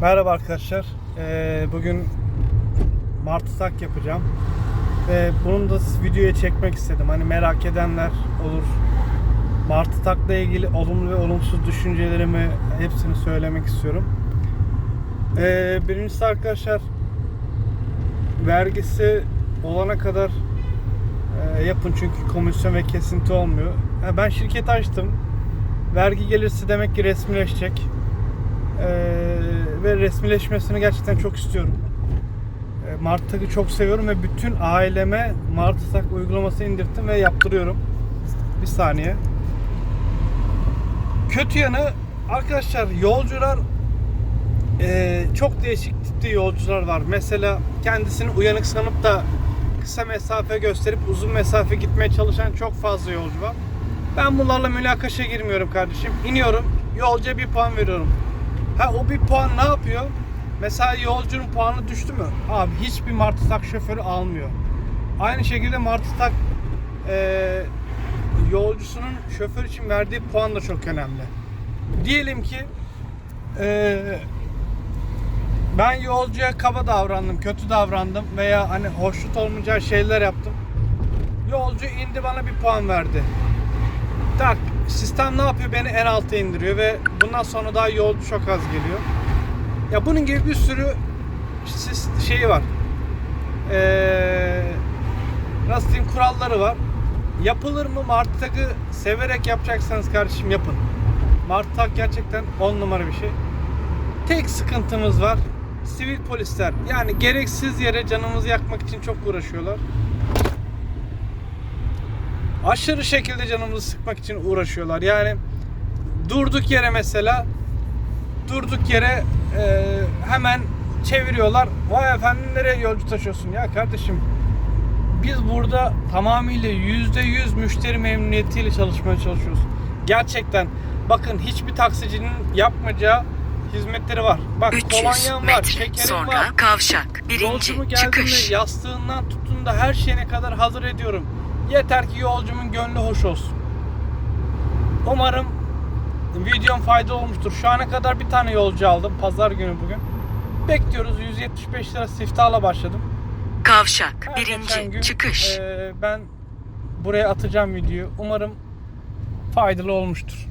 Merhaba arkadaşlar. Ee, bugün martı tak yapacağım. Ve bunu da videoya çekmek istedim. Hani merak edenler olur. Martı takla ilgili olumlu ve olumsuz düşüncelerimi hepsini söylemek istiyorum. Ee, birincisi arkadaşlar vergisi olana kadar e, yapın çünkü komisyon ve kesinti olmuyor. Ha, ben şirket açtım. Vergi gelirse demek ki resmileşecek. Ee, ve resmileşmesini gerçekten çok istiyorum. Ee, Martı Tak'ı çok seviyorum ve bütün aileme Martı Tak uygulamasını indirttim ve yaptırıyorum. Bir saniye. Kötü yanı arkadaşlar yolcular ee, çok değişik tipte yolcular var. Mesela kendisini uyanık sanıp da kısa mesafe gösterip uzun mesafe gitmeye çalışan çok fazla yolcu var. Ben bunlarla münakaşa girmiyorum kardeşim. İniyorum, yolcuya bir puan veriyorum. Ha o bir puan ne yapıyor? Mesela yolcunun puanı düştü mü? Abi hiçbir Martı Tak şoförü almıyor. Aynı şekilde Martı Tak e, yolcusunun şoför için verdiği puan da çok önemli. Diyelim ki e, ben yolcuya kaba davrandım, kötü davrandım veya hani hoşnut olmayacağı şeyler yaptım. Yolcu indi bana bir puan verdi. Tak sistem ne yapıyor? Beni en alta indiriyor ve bundan sonra daha yolcu çok az geliyor. Ya bunun gibi bir sürü şeyi var. Ee, nasıl diyeyim kuralları var. Yapılır mı? Martı takı severek yapacaksanız kardeşim yapın. Martı tak gerçekten 10 numara bir şey. Tek sıkıntımız var. Sivil polisler. Yani gereksiz yere canımızı yakmak için çok uğraşıyorlar. Aşırı şekilde canımızı sıkmak için uğraşıyorlar. Yani durduk yere mesela durduk yere e, hemen çeviriyorlar. Vay efendim nereye yolcu taşıyorsun? Ya kardeşim biz burada tamamıyla yüzde yüz müşteri memnuniyetiyle çalışmaya çalışıyoruz. Gerçekten bakın hiçbir taksicinin yapmayacağı hizmetleri var. Bak 300 kolonyam var, şekerim sonra var. kavşak. Birinci Yolcumu çıkış. yastığından tutun da her şeyine kadar hazır ediyorum. Yeter ki yolcumun gönlü hoş olsun. Umarım videom faydalı olmuştur. Şu ana kadar bir tane yolcu aldım. Pazar günü bugün. Bekliyoruz. 175 lira siftahla başladım. Kavşak. Her Birinci gün, çıkış. eee, ben buraya atacağım videoyu. Umarım faydalı olmuştur.